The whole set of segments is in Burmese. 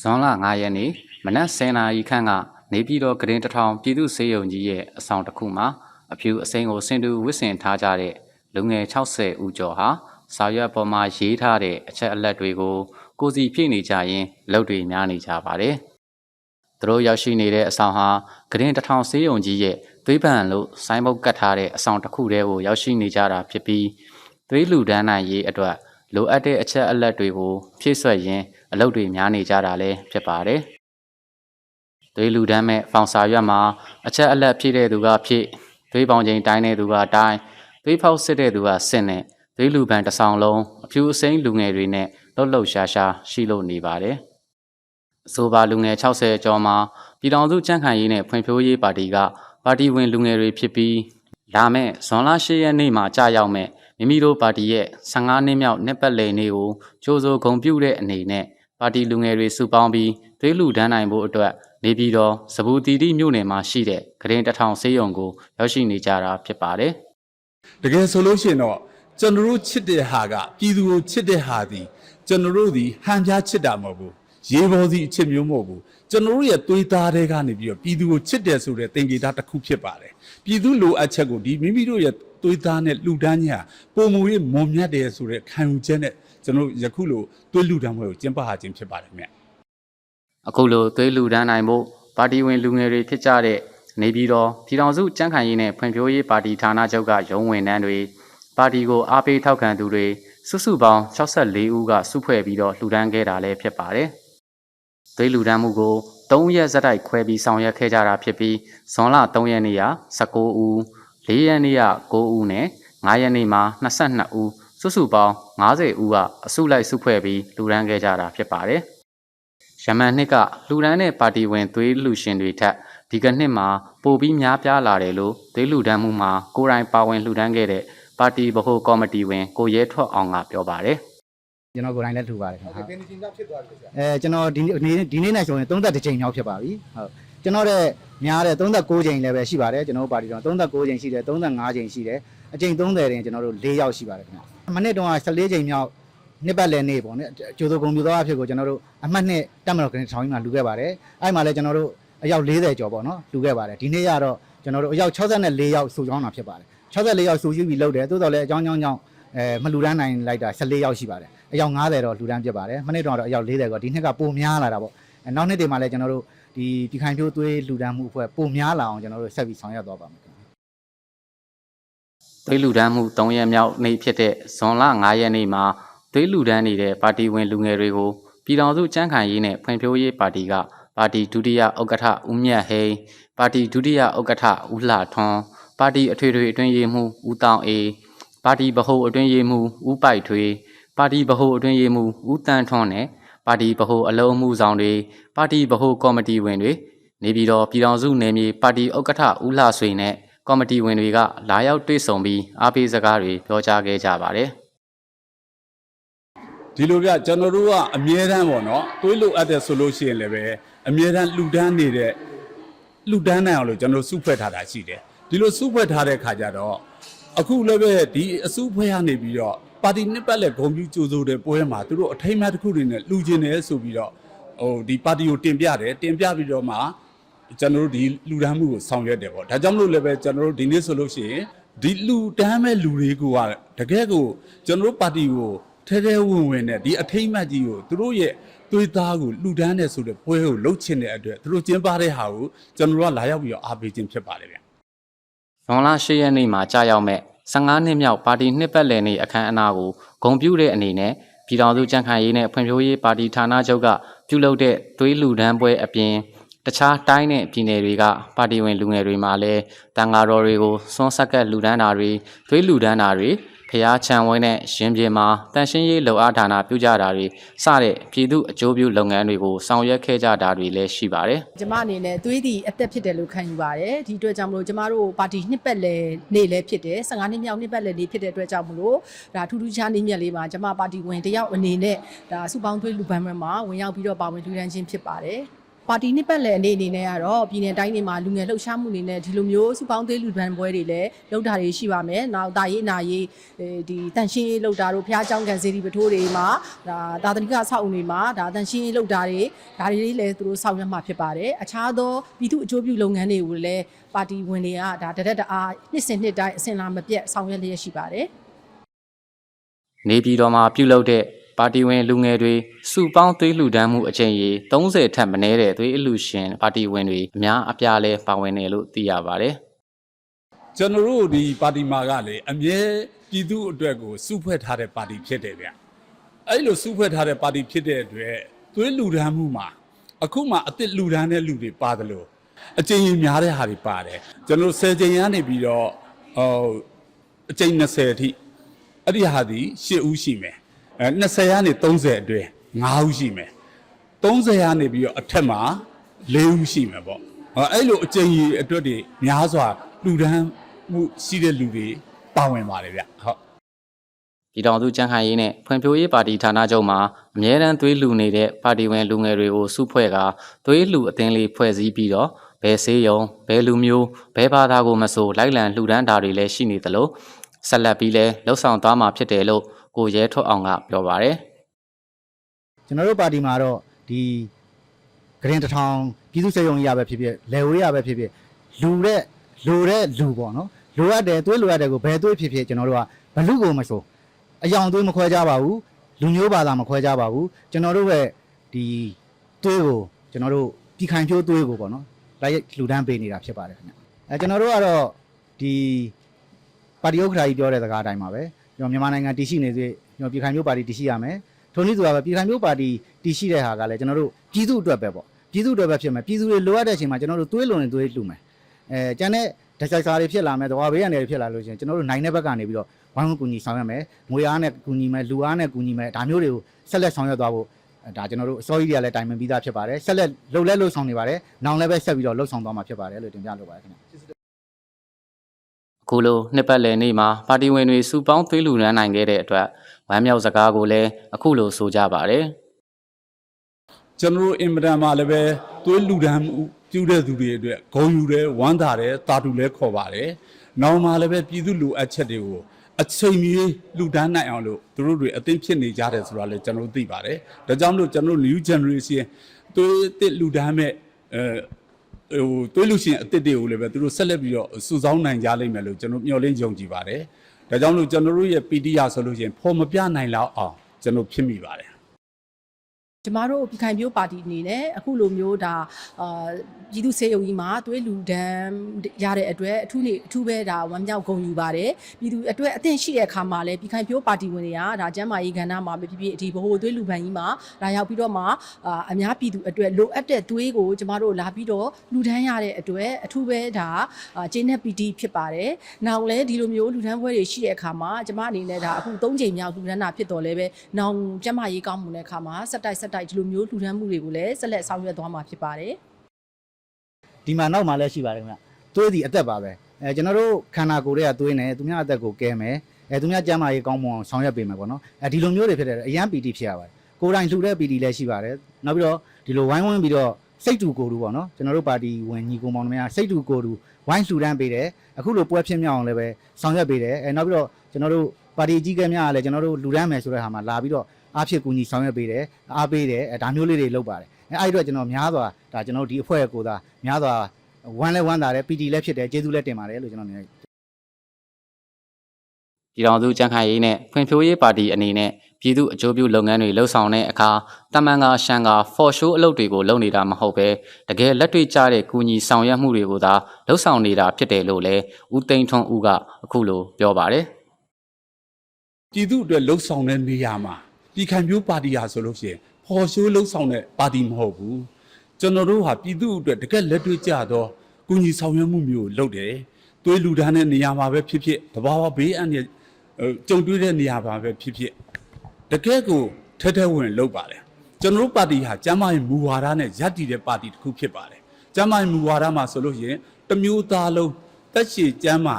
ဇွန်လ9ရက်နေ့မနက်10:00နာရီခန့်ကနေပြည်တော်ဂရင်တထောင်ပြည်သူ့စေယုံကြီးရဲ့အဆောင်တစ်ခုမှာအဖြူအစိမ်းကိုဆင်တူဝစ်ဆင်ထားကြတဲ့လူငယ်60ဦးကျော်ဟာစာရွက်ပေါ်မှာရေးထားတဲ့အချက်အလက်တွေကိုကိုယ်စီဖြည့်နေကြရင်လုပ်တွေများနေကြပါတယ်။သူတို့ရောက်ရှိနေတဲ့အဆောင်ဟာဂရင်တထောင်စေယုံကြီးရဲ့သွေးပန်လို့ဆိုင်းဘုတ်ကတ်ထားတဲ့အဆောင်တစ်ခုတည်းကိုရောက်ရှိနေကြတာဖြစ်ပြီးသွေးလူဒန်းနိုင်ရေးအတွက်လိုအပ်တဲ့အချက်အလက်တွေကိုဖြည့်ဆွက်ရင်း အလုပ်တွေများနေကြတာလည်းဖြစ်ပါတယ်။သွေးလူဒန်းမဲ့ဖောင်စာရွက်မှာအချက်အလက်ဖြည့်တဲ့သူကဖြည့်သွေးပေါင်ချိန်တိုင်းတဲ့သူကတိုင်းသွေးဖောက်စစ်တဲ့သူကစစ်နဲ့သွေးလူပန်တစ်ဆောင်လုံးအဖြူအစိမ်းလူငယ်တွေနဲ့လှုပ်လှုပ်ရှားရှားရှိလို့နေပါတယ်။အဆိုပါလူငယ်60ကျော်မှာပြည်တော်စုကြံ့ခိုင်ရေးနဲ့ဖွံ့ဖြိုးရေးပါတီကပါတီဝင်လူငယ်တွေဖြစ်ပြီးလာမယ့်ဇွန်လ10ရက်နေ့မှာကြာရောက်မဲ့မိမိတို့ပါတီရဲ့15နှစ်မြောက်နှစ်ပတ်လည်နေ့ကိုကြိုးစိုးဂုံပြုတဲ့အနေနဲ့ ပါတီလူငယ်တွေစုပေါင်းပြီးသွေးလူဒန်းနိုင်ဖို့အတွက်နေပြည်တော်စပူတီတီမြို့နယ်မှာရှိတဲ့ဂရင်တထောင်ဆေးရုံကိုရောက်ရှိနေကြတာဖြစ်ပါတယ်။တကယ်ဆိုလို့ရှိရင်တော့ကျွန်တော်တို့ချစ်တဲ့ဟာကပြည်သူကိုချစ်တဲ့ဟာဒီကျွန်တော်တို့ဒီဟန်ပြားချစ်တာမဟုတ်ဘူးရေပေါ်စီအချစ်မျိုးမဟုတ်ဘူးကျွန်တော်တို့ရဲ့သွေးသားတွေကနေပြီးတော့ပြည်သူကိုချစ်တယ်ဆိုတဲ့သင်္ကေတတစ်ခုဖြစ်ပါတယ်ပြည်သူလိုအပ်ချက်ကိုဒီမိမိတို့ရဲ့သွေးသားနဲ့လူဒန်းညာပုံမူရေးမွန်မြတ်တယ်ဆိုတဲ့ခံယူချက်နဲ့ ကျွန်တော်တို့ယခုလိုသွေးလူဒန်းပွဲကိုကျင်းပဟာခြင်းဖြစ်ပါတယ်မြတ်အခုလိုသွေးလူဒန်းနိုင်ဖို့ပါတီဝင်လူငယ်တွေဖြစ်ကြတဲ့နေပြည်တော်ပြည်ထောင်စုကြံ့ခိုင်ရေးနဲ့ဖွံ့ဖြိုးရေးပါတီဌာနချုပ်ကရုံးဝင်နှန်းတွေပါတီကိုအားပေးထောက်ခံသူတွေစုစုပေါင်း64ဦးကစုဖွဲ့ပြီးတော့လှူဒန်းခဲ့တာလည်းဖြစ်ပါတယ်။သွေးလူဒန်းမှုကို3ရက်ဇက်တိုက်ခွဲပြီးဆောင်ရွက်ခဲ့ကြတာဖြစ်ပြီးဇွန်လ3ရက်နေ့က19ဦး4ရက်နေ့က9ဦးနဲ့5ရက်နေ့မှာ22ဦး စုစုပေါင်း90ဦးကအစုလိုက်စုဖွဲ့ပြီးလှူဒန်းခဲ့ကြတာဖြစ်ပါတယ်။ရမန်နှစ်ကလူရန်တဲ့ပါတီဝင်သွေးလူရှင်တွေထက်ဒီကနှစ်မှာပိုပြီးများပြားလာတယ်လို့သွေးလူဒန်းမှုမှာကိုယ်တိုင်ပါဝင်လှူဒန်းခဲ့တဲ့ပါတီဗဟိုကော်မတီဝင်ကိုရဲထွတ်အောင်ကပြောပါတယ်ကျွန်တော်ကိုယ်တိုင်လည်းလှူပါတယ်ခင်ဗျဟုတ်ကဲ့ဘယ်နှစ်ချိန်လောက်ဖြစ်သွားပြီလဲဆရာအဲကျွန်တော်ဒီနေ့ဒီနေ့နဲ့ဆိုရင်32ချိန်မြောက်ဖြစ်ပါပြီဟုတ်ကျွန်တော်တဲ့များတဲ့36ချိန်လည်းပဲရှိပါတယ်ကျွန်တော်တို့ပါတီတော့36ချိန်ရှိတယ်35ချိန်ရှိတယ်အချိန်30တင်ကျွန်တော်တို့4ယောက်ရှိပါတယ်ခင်ဗျ မနေ့တုန်းက14ချိန်မြောက်နှစ်ပတ်လည်နေ့ပေါ့နော်ကျိုးစိုးဂုံပြူသောအဖြစ်ကိုကျွန်တော်တို့အမှတ်နှစ်တက်မတော်ကနေထောင်ကြီးမှာလှူခဲ့ပါတယ်အဲ့မှာလည်းကျွန်တော်တို့အယောက်40ကျော်ပေါ့နော်လှူခဲ့ပါတယ်ဒီနေ့ကတော့ကျွန်တော်တို့အယောက်64ယောက်စုကြောင်းတာဖြစ်ပါတယ်64ယောက်စုယူပြီးလှုပ်တယ်သို့တော်လည်းအကြောင်းကြောင်းကြောင့်အဲမလှူဒန်းနိုင်လိုက်တာ14ယောက်ရှိပါတယ်အယောက်90တော့လှူဒန်းပြစ်ပါတယ်မနေ့တုန်းကတော့အယောက်40ကောဒီနှစ်ကပိုများလာတာပေါ့အဲနောက်နှစ်တွေမှာလည်းကျွန်တော်တို့ဒီဒီခိုင်ဖြိုးသွေးလှူဒန်းမှုအဖွဲ့ပိုများလာအောင်ကျွန်တော်တို့ဆက်ပြီးဆောင်ရွက်သွားပါမယ်ခင်ဗျာ သွေးလူဒန်းမှု3ရက်မြောက်နေ့ဖြစ်တဲ့ဇွန်လ9ရက်နေ့မှာသွေးလူဒန်းနေတဲ့ပါတီဝင်လူငယ်တွေကိုပြည်ထောင်စုကြံ့ခိုင်ရေးနဲ့ဖွံ့ဖြိုးရေးပါတီကပါတီဒုတိယဥက္ကဋ္ဌဦးမြတ်ဟိန်းပါတီဒုတိယဥက္ကဋ္ဌဦးလှထွန်းပါတီအထွေထွေအတွင်းရေးမှူးဦးတောင်အေးပါတီဗဟိုအတွင်းရေးမှူးဦးပိုက်ထွေးပါတီဗဟိုအတွင်းရေးမှူးဦးတန်းထွန်းနဲ့ပါတီဗဟိုအလုံးအမှုဆောင်တွေပါတီဗဟိုကော်မတီဝင်တွေနေပြည်တော်ပြည်ထောင်စုနယ်မြေပါတီဥက္ကဋ္ဌဦးလှဆွေနဲ့ ကော်မတီဝင်တွေကလာရောက်တွေ့ဆုံပြီးအားပေးစကားတွေပြောကြားခဲ့ကြပါတယ်ဒီလိုပြကျွန်တော်တို့ကအမြဲတမ်းပေါ့နော်တွေးလို့အပ်တယ်ဆိုလို့ရှိရင်လည်းပဲအမြဲတမ်းလှူဒန်းနေတဲ့လှူဒန်းနိုင်အောင်လို့ကျွန်တော်စုဖွဲ့ထားတာရှိတယ်ဒီလိုစုဖွဲ့ထားတဲ့ခါကျတော့အခုလည်းပဲဒီအစုဖွဲ့ရနေပြီးတော့ပါတီနှစ်ပတ်လက်ဂုံပြူကြိုးစိုးတဲ့ပွဲမှာသူတို့အထိမ်းအမှတ်တစ်ခုတွေနဲ့လှူခြင်းတယ်ဆိုပြီးတော့ဟိုဒီပါတီကိုတင်ပြတယ်တင်ပြပြီးတော့မှ ကျွန်တော်တို့ဒီလှူဒန်းမှုကိုဆောင်ရွက်တယ်ပေါ့ဒါကြောင့်မလို့လည်းပဲကျွန်တော်တို့ဒီနေ့ဆိုလို့ရှိရင်ဒီလှူဒန်းမဲ့လူတွေကတကယ်ကိုကျွန်တော်တို့ပါတီကိုထဲထဲဝင်ဝင်နဲ့ဒီအထိမ့်မှတ်ကြီးကိုသူတို့ရဲ့သွေးသားကိုလှူဒန်းတဲ့ဆိုတဲ့ပွဲကိုလှုပ်ချင်တဲ့အတွက်သူတို့ကျင်းပတဲ့ဟာကိုကျွန်တော်တို့ကလာရောက်ပြီးတော့အားပေးခြင်းဖြစ်ပါတယ်ဗျ။ဇွန်လ10ရက်နေ့မှာကြာရောက်မဲ့15နှစ်မြောက်ပါတီနှစ်ပတ်လည်နေ့အခမ်းအနားကိုဂုဏ်ပြုတဲ့အနေနဲ့ပြည်ထောင်စုကြံ့ခိုင်ရေးနဲ့ဖွံ့ဖြိုးရေးပါတီဌာနချုပ်ကပြုလုပ်တဲ့သွေးလူဒန်းပွဲအပြင် တခြားတိုင်းနဲ့ပြည်နယ်တွေကပါတီဝင်လူငယ်တွေမှာလည်းတန်ဃာတော်တွေကိုစွန်းဆက်ကပ်လူဒန်းတာတွေသွေးလူဒန်းတာတွေဖျားချံဝဲနဲ့ရှင်ပြေမှာတန်ရှင်းရေးလှုပ်အားဌာနပြုကြတာတွေစတဲ့ပြည်သူအကျိုးပြုလုပ်ငန်းတွေကိုဆောင်ရွက်ခဲ့ကြတာတွေလည်းရှိပါတယ်ကျမအနေနဲ့သွေးသည်အသက်ဖြစ်တယ်လို့ခံယူပါတယ်ဒီအတွက်ကြောင့်မလို့ကျမတို့ပါတီနှစ်ပတ်လည်နေ့လည်းဖြစ်တယ်15နှစ်မြောက်နှစ်ပတ်လည်နေ့ဖြစ်တဲ့အတွက်ကြောင့်မလို့ဒါထူးထူးခြားနေ့မြတ်လေးမှာကျမပါတီဝင်တယောက်အနေနဲ့ဒါစုပေါင်းသွေးလူပန်းပွဲမှာဝင်ရောက်ပြီးတော့ပါဝင်လူရန်ချင်းဖြစ်ပါတယ် ပါတီနှစ်ပတ်လည်အနေအနေနဲ့ကတော့ပြည်내တိုင်းတွေမှာလူငယ်လှုပ်ရှားမှုအနေနဲ့ဒီလိုမျိုးစုပေါင်းသေးလူပန်းပွဲတွေလည်းလုပ်တာတွေရှိပါမယ်။နောက်တာရေးနာရေးအဲဒီတန်ရှင်းရေးလုပ်တာတို့ဖျားเจ้าကန်စီရီပထိုးတွေမှာဒါသာသနိကအဆောက်အုံတွေမှာဒါတန်ရှင်းရေးလုပ်တာတွေဒါတွေလည်းသူတို့ဆောင်ရွက်မှာဖြစ်ပါတယ်။အခြားသောပြည်သူအကျိုးပြုလုပ်ငန်းတွေကိုလည်းပါတီဝင်တွေကဒါတရက်တအားနှစ်စဉ်နှစ်တိုင်းအစဉ်လာမပြတ်ဆောင်ရွက်လျက်ရှိပါတယ်။ နေပြည်တော်မှာပြုလုပ်တဲ့ ပါတီဝင်လူငယ်တွေစုပေါင်းသွေးလှူဒန်းမှုအကြိမ်ရေ30ထက်မနည်းတဲ့သွေးအလှူရှင်ပါတီဝင်တွေအများအပြားလဲပါဝင်တယ်လို့သိရပါတယ်ကျွန်တော်တို့ဒီပါတီမာကလည်းအမြဲပြည်သူအတွက်ကိုစုဖွဲ့ထားတဲ့ပါတီဖြစ်တယ်ဗျအဲ့လိုစုဖွဲ့ထားတဲ့ပါတီဖြစ်တဲ့အတွက်သွေးလူဒန်းမှုမှာအခုမှအစ်စ်လူဒန်းတဲ့လူတွေပါတယ်လို့အကြိမ်ကြီးများတဲ့ဟာတွေပါတယ်ကျွန်တော်10ကြိမ်ရနေပြီးတော့ဟိုအကြိမ်20အထိအဲ့ဒီဟာဒီ10ဦးရှိမယ်အဲ 20ကနေ30အတွင်း9ဦးရှိမယ်30ရာနေပြီးတော့အထက်မှာ၄ဦးရှိမှာပေါ့ဟောအဲ့လိုအကြိမ်ကြီးအတွက်တွေများစွာလူဒန်းမှုရှိတဲ့လူတွေပါဝင်ပါတယ်ဗျဟုတ်ပြည်တော်စုကြံ့ခိုင်ရေးနဲ့ဖွံ့ဖြိုးရေးပါတီဌာနချုပ်မှာအမြဲတမ်းသွေးလှူနေတဲ့ပါတီဝင်လူငယ်တွေကိုစုဖွဲ့ကသွေးလှူအသင်းလေးဖွဲ့စည်းပြီးတော့ဘယ်ဆေးရုံဘယ်လူမျိုးဘယ်ဘာသာကိုမဆိုလိုက်လံလှူဒန်းတာတွေလည်းရှိနေသလိုဆက်လက်ပြီးလဲလှုပ်ဆောင်သွားမှာဖြစ်တယ်လို့ ကိုရဲထွတ်အောင်ကပြောပါတယ်ကျွန်တော်တို့ပါတီမှာတော့ဒီဂရင်တစ်ထောင်ပြည်သူ့စေယုံကြီးရပဲဖြစ်ဖြစ်လယ်ဝေးရပဲဖြစ်ဖြစ်လူတဲ့လူတဲ့လူပေါ့နော်လိုအပ်တယ်သွေးလိုအပ်တယ်ကိုဘယ်သွေးဖြစ်ဖြစ်ကျွန်တော်တို့ကဘလူကိုမဆိုအယောင်သွေးမခွဲကြပါဘူးလူမျိုးဘာသာမခွဲကြပါဘူးကျွန်တော်တို့ရဲ့ဒီသွေးကိုကျွန်တော်တို့ပြည်ခိုင်ဖြိုးသွေးကိုပေါ့နော်လိုက်လူဒန်းပေးနေတာဖြစ်ပါတယ်ခင်ဗျအဲကျွန်တော်တို့ကတော့ဒီပါတီဥက္ကဋ္ဌကြီးပြောတဲ့စကားအတိုင်းပါပဲ ကျွန်တော်မြန်မာနိုင်ငံတည်ရှိနေသေးကျွန်တော်ပြည်ခိုင်ဖြိုးပါတီတည်ရှိရမယ်ထိုနည်းသူကပဲပြည်ခိုင်မျိုးပါတီတည်ရှိတဲ့ဟာကလည်းကျွန်တော်တို့ပြည်သူအတွက်ပဲပေါ့ပြည်သူအတွက်ပဲဖြစ်မယ်ပြည်သူတွေလိုအပ်တဲ့အချိန်မှာကျွန်တော်တို့သွေးလွန်နေသွေးလှူမယ်အဲကျန်တဲ့ဓာတ်ဆိုင်စာတွေဖြစ်လာမယ်တဝါဘေးရန်တွေဖြစ်လာလို့ရှိရင်ကျွန်တော်တို့နိုင်တဲ့ဘက်ကနေပြီးတော့ဝိုင်းဝန်းကူညီဆောင်ရွက်မယ်ငွေအားနဲ့ကူညီမယ်လူအားနဲ့ကူညီမယ်ဒါမျိုးတွေကိုဆက်လက်ဆောင်ရွက်သွားဖို့အဲဒါကျွန်တော်တို့အစိုးရတွေကလည်းတိုင်ပင်ပြီးသားဖြစ်ပါတယ်ဆက်လက်လှုပ်လဲလှုပ်ဆောင်နေပါတယ်နောင်လည်းပဲဆက်ပြီးတော့လှုပ်ဆောင်သွားမှာဖြစ်ပါတယ်လို့တင်ပြလိုပါတယ်ခင်ဗျ အခုလိုနှစ်ပတ်လည်နေ့မှာပါတီဝင်တွေစုပေါင်းသွေးလှူဒန်းနိုင်ခဲ့တဲ့အတွက်ဝမ်းမြောက်စကားကိုလည်းအခုလိုဆိုကြပါတယ်ကျွန်တော်တို့အင်မတန်မှလည်းပဲသွေးလူဒန်းမှုပြုတဲ့သူတွေအတွက်ဂုံယူတယ်ဝမ်းသာတယ်တာတူလည်းခေါ်ပါတယ်နောက်မှလည်းပဲပြည်သူလူအပ်ချက်တွေကိုအချိန်မီလူဒန်းနိုင်အောင်လို့သူတို့တွေအသင်းဖြစ်နေကြတယ်ဆိုတာလည်းကျွန်တော်တို့သိပါတယ်ဒါကြောင့်မလို့ကျွန်တော်တို့ new generation သွေးအစ်လူဒန်းမဲ့အဲ ဟိုသွေးလူရှင်အစ်စ်တွေကိုလည်းပဲသူတို့ဆက်လက်ပြီးတော့စုဆောင်းနိုင်ကြလိမ့်မယ်လို့ကျွန်တော်မျှော်လင့်ယုံကြည်ပါတယ်ဒါကြောင့်မလို့ကျွန်တော်တို့ရဲ့ PDR ဆိုလို့ရှိရင်ဖော်မပြနိုင်လောက်အောင်ကျွန်တော်ဖြစ်မိပါတယ် ကျမတို့ပြည်ခိုင်မျိုးပါတီအနေနဲ့အခုလိုမျိုးဒါအာပြည်သူစေယုံကြီးမှာသွေးလူဒန်းရတဲ့အတွက်အထူးနေအထူးပဲဒါဝမ်းမြောက်ဂုဏ်ယူပါတယ်ပြည်သူအတွက်အသင့်ရှိတဲ့အခါမှာလည်းပြည်ခိုင်မျိုးပါတီဝင်တွေကဒါကျမ်းမာရေးကဏ္ဍမှာပဲဖြစ်ဖြစ်ဒီဘိုးသွေးလူပန်ကြီးမှာဒါရောက်ပြီးတော့မှအာအများပြည်သူအတွက်လိုအပ်တဲ့သွေးကိုကျမတို့လာပြီးတော့လူဒန်းရတဲ့အတွက်အထူးပဲဒါအာကျင်းတဲ့ပီတီဖြစ်ပါတယ်နောက်လည်းဒီလိုမျိုးလူဒန်းပွဲတွေရှိတဲ့အခါမှာကျမအနေနဲ့ဒါအခု၃ချိန်မြောက်လူဒန်းတာဖြစ်တော်လဲပဲနောင်ကျမ်းမာရေးကောင်းမှုတဲ့အခါမှာစက်တိုက်စက်တိုက်ဒီလိုမျိုးလူဒန်းမှုတွေကိုလည်းဆက်လက်ဆောင်ရွက်သွားမှာဖြစ်ပါတယ်ဒီမှာနောက်မှာလည်းရှိပါတယ်ခင်ဗျသွေးဒီအသက်ပါပဲအဲကျွန်တော်တို့ခန္ဓာကိုယ်တွေကသွေးနေသူများအသက်ကိုကဲမယ်အဲသူများကျန်းမာရေးကောင်းမွန်အောင်ဆောင်ရွက်ပေးမယ်ပေါ့နော်အဲဒီလိုမျိုးတွေဖြစ်တယ်အရန်ပီတီဖြစ်ရပါတယ်ကိုယ်တိုင်လှူတဲ့ပီတီလည်းရှိပါတယ်နောက်ပြီးတော့ဒီလိုဝိုင်းဝန်းပြီးတော့စိတ်တူကိုယ်တူပေါ့နော်ကျွန်တော်တို့ပါတီဝင်ညီကိုမောင်နှမများစိတ်တူကိုယ်တူဝိုင်းလှူဒန်းပေးတယ်အခုလိုပွဲဖြစ်မြောက်အောင်လည်းပဲဆောင်ရွက်ပေးတယ်အဲနောက်ပြီးတော့ကျွန်တော်တို့ပါတီကြီးကဲများကလည်းကျွန်တော်တို့လှူဒန်းမယ်ဆိုတဲ့ဟာမှာလာပြီးတော့ အားဖြစ်ကူညီဆောင်ရွက်ပေးတယ်အားပေးတယ်အဲဒါမျိုးလေးတွေလုပ်ပါတယ်အဲအဲ့ဒီတော့ကျွန်တော်များစွာဒါကျွန်တော်တို့ဒီအဖွဲ့ရဲ့ကိုယ်သားများစွာဝမ်းလဲဝမ်းသာတယ် PT လည်းဖြစ်တယ်ကျေးဇူးလည်းတင်ပါတယ်လို့ကျွန်တော်မြင်တယ်ပြည်တော်စုကြံ့ခိုင်ရေးနဲ့ဖွံ့ဖြိုးရေးပါတီအနေနဲ့ပြည်သူအကျိုးပြုလုပ်ငန်းတွေလှုပ်ဆောင်တဲ့အခါတမန်ကရှန်က for show အလုပ်တွေကိုလုပ်နေတာမဟုတ်ပဲတကယ်လက်တွေ့ကျတဲ့ကူညီဆောင်ရွက်မှုတွေကိုသာလှုပ်ဆောင်နေတာဖြစ်တယ်လို့လည်းဦးသိန်းထွန်းဦးကအခုလိုပြောပါတယ်ပြည်သူအတွက်လှုပ်ဆောင်တဲ့နေရာမှာ ပြည်ခိုင်မျိုးပါတီဟာဆိုလို့ရှိရင်ဖော်ရှိုးလှုပ်ဆောင်တဲ့ပါတီမဟုတ်ဘူးကျွန်တော်တို့ဟာပြည်သူအတွက်တကယ်လက်တွေ့ကျသောကုညီဆောင်ရွက်မှုမျိုးကိုလုပ်တယ်သွေးလူဒန်းတဲ့နေရာမှာပဲဖြစ်ဖြစ်တဘာဝဘေးအန္တရာယ်ဟိုကြုံတွေ့တဲ့နေရာမှာပဲဖြစ်ဖြစ်တကယ်ကိုထဲထဲဝင်လုပ်ပါတယ်ကျွန်တော်တို့ပါတီဟာကျမ်းမာရေးမူဝါဒနဲ့ရပ်တည်တဲ့ပါတီတစ်ခုဖြစ်ပါတယ်ကျမ်းမာရေးမူဝါဒမှာဆိုလို့ရှိရင်တစ်မျိုးသားလုံးတက်ရှိကျမ်းမာ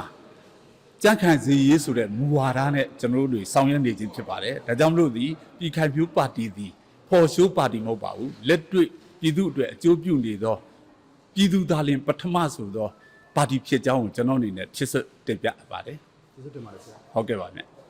ကြန့်ခံစီရေးဆိုတဲ့မူဝါဒနဲ့ကျွန်တော်တို့တွေဆောင်ရွက်နေခြင်းဖြစ်ပါတယ်။ဒါကြောင့်မလို့ဒီပြည်ခိုင်ဖြိုးပါတီသည်ဖော်ရှိုးပါတီမဟုတ်ပါဘူး။လက်တွေ့ပြပြည်သူအတွက်အကျိုးပြုနေသောပြည်သူသားလင်ပထမဆိုသောပါတီဖြစ်ကြောင်းကိုကျွန်တော်အနေနဲ့ချစ်စွတ်တင်ပြပါတယ်ကျေးဇူးတင်ပါတယ်ဆရာဟုတ်ကဲ့ပါဗျ